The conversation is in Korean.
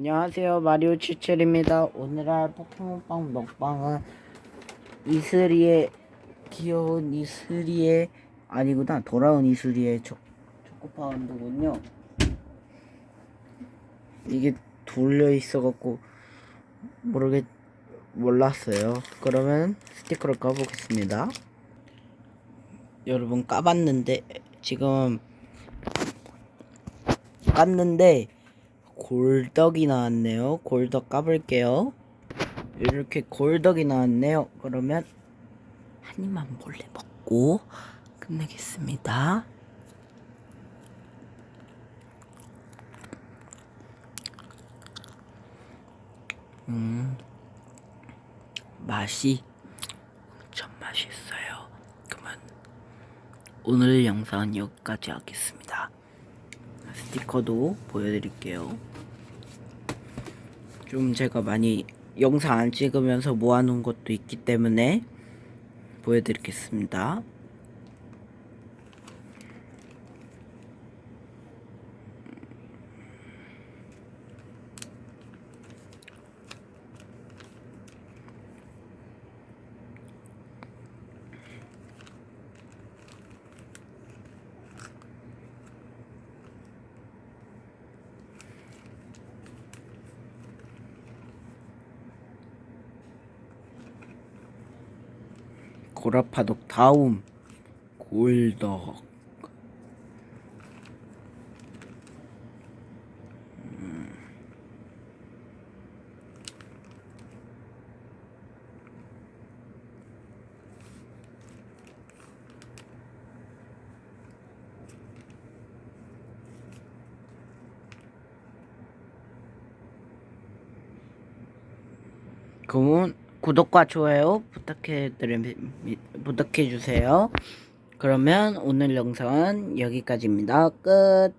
안녕하세요. 마리오 칠칠입니다. 오늘 할 포켓몬빵 먹방은 이슬이의 귀여운 이슬이의 아니구나. 돌아온 이슬이의 초, 초코파운드군요. 이게 돌려 있어 갖고 모르겠 몰랐어요. 그러면 스티커를 까보겠습니다. 여러분 까봤는데 지금 깠는데 골덕이 나왔네요. 골덕 까볼게요. 이렇게 골덕이 나왔네요. 그러면 한 입만 몰래 먹고 끝내겠습니다. 음, 맛이 엄청 맛있어요. 그러면 오늘 영상은 여기까지 하겠습니다. 스티커도 보여드릴게요. 좀 제가 많이 영상 안 찍으면서 모아놓은 것도 있기 때문에 보여드리겠습니다. 고라파독 다음 골덕. 그러면 구독과 좋아요 부탁해 드리 부탁해 주세요. 그러면 오늘 영상은 여기까지입니다. 끝.